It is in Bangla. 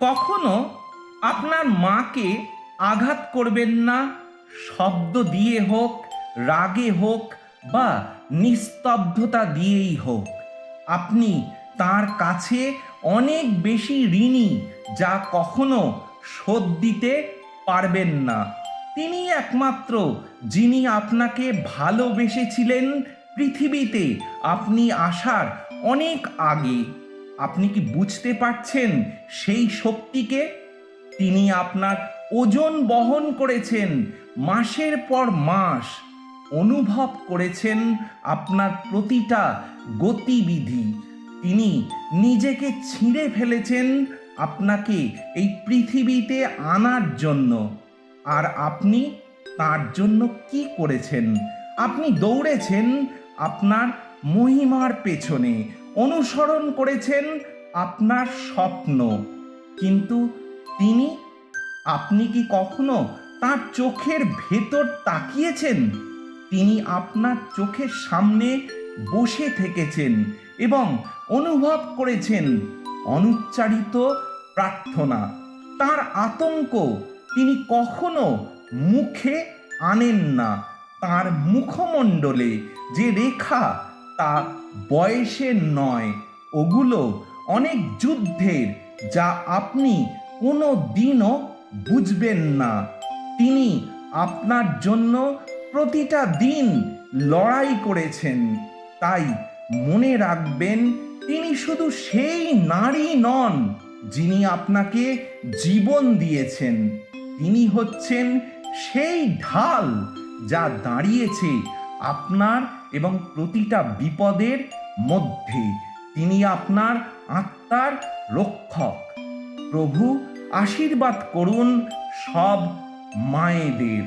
কখনো আপনার মাকে আঘাত করবেন না, শব্দ দিয়ে হোক, রাগে হোক বা নিস্তব্ধতা দিয়েই হোক। আপনি তার কাছে অনেক বেশি ঋণী যা কখনো শোধ দিতে পারবেন না। তিনি একমাত্র যিনি আপনাকে ভালোবেসেছিলেন পৃথিবীতে। আপনি আসার অনেক আগে। আপনি কি বুঝতে পারছেন সেই শক্তিকে? তিনি আপনার ওজন বহন করেছেন, মাসের পর মাস। অনুভব করেছেন আপনার প্রতিটা গতিবিধি। তিনি নিজেকে ছিঁড়ে ফেলেছেন আপনাকে এই পৃথিবীতে আনার জন্য। আর আপনি তার জন্য কি করেছেন? আপনি দৌড়েছেন আপনার মহিমার পেছনে। অনুসরণ করেছেন আপনার স্বপ্ন। কিন্তু তিনি, আপনি কি কখনো তার চোখের ভেতর তাকিয়েছেন? তিনি আপনার চোখের সামনে বসে থেকেছেন এবং অনুভব করেছেন অনুচ্চারিত প্রার্থনা। তার আতঙ্ক তিনি কখনো মুখে আনেন না। তার মুখমণ্ডলে যে রেখা তা বয়সের নয়। ওগুলো অনেক যুদ্ধের যা আপনি কোনো দিনও বুঝবেন না। তিনি আপনার জন্য প্রতিটা দিন লড়াই করেছেন। তাই মনে রাখবেন, তিনি শুধু সেই নারী নন যিনি আপনাকে জীবন দিয়েছেন। তিনি হচ্ছেন সেই ঢাল যা দাঁড়িয়েছে আপনার এবং প্রতিটা বিপদের মধ্যে তিনি আপনার আত্মার রক্ষক। প্রভু আশীর্বাদ করুন সব মায়েদের।